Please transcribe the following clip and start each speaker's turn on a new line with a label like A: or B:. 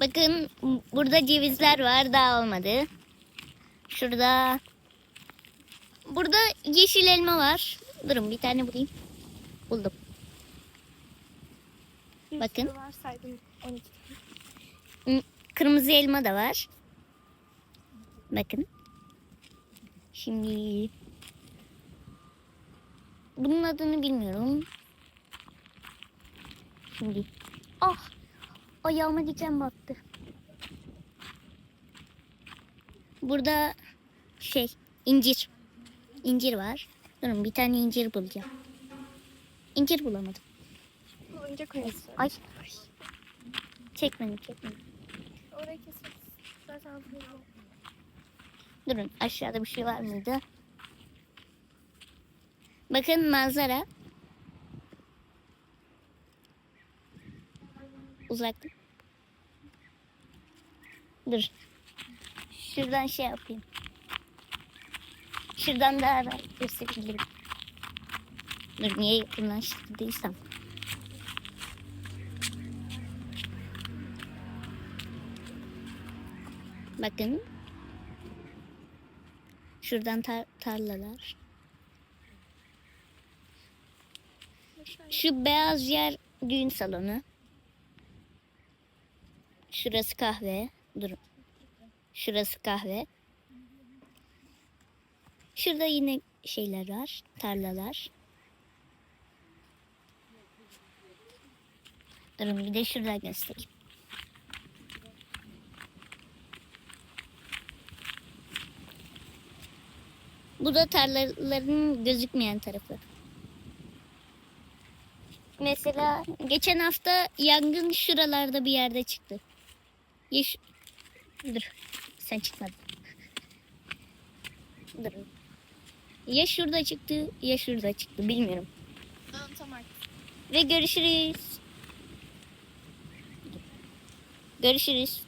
A: Bakın burada cevizler var daha olmadı. Şurada burada yeşil elma var. Durun bir tane bulayım. Buldum. Bakın.
B: sürü var saydım 12 tane.
A: Hı, Kırmızı elma da var. Bakın. Şimdi bunun adını bilmiyorum. Şimdi ah ayağıma diken battı. Burada şey incir. İncir var. Durun bir tane incir bulacağım. İncir bulamadım.
B: Bulunca koyarız.
A: Ay. Çekmedim çekmedim.
B: Orayı keseriz. Zaten hazırlayalım.
A: Durun aşağıda bir şey var mıydı? Bakın manzara. Uzakta. Dur. Şuradan şey yapayım. Şuradan daha rahat gösterebilirim. Dur niye yakınlaştırdıysam. Bakın. Şuradan tar- tarlalar. Şu beyaz yer düğün salonu. Şurası kahve. Dur. Şurası kahve. Şurada yine şeyler var. Tarlalar. Durun bir de şurada göstereyim. Bu da tarlaların gözükmeyen tarafı. Mesela geçen hafta yangın şuralarda bir yerde çıktı. Yeş Dur. Sen çıkmadın. Dur. Ya şurada çıktı ya şurada çıktı bilmiyorum.
B: Tamam tamam.
A: Ve görüşürüz. Görüşürüz.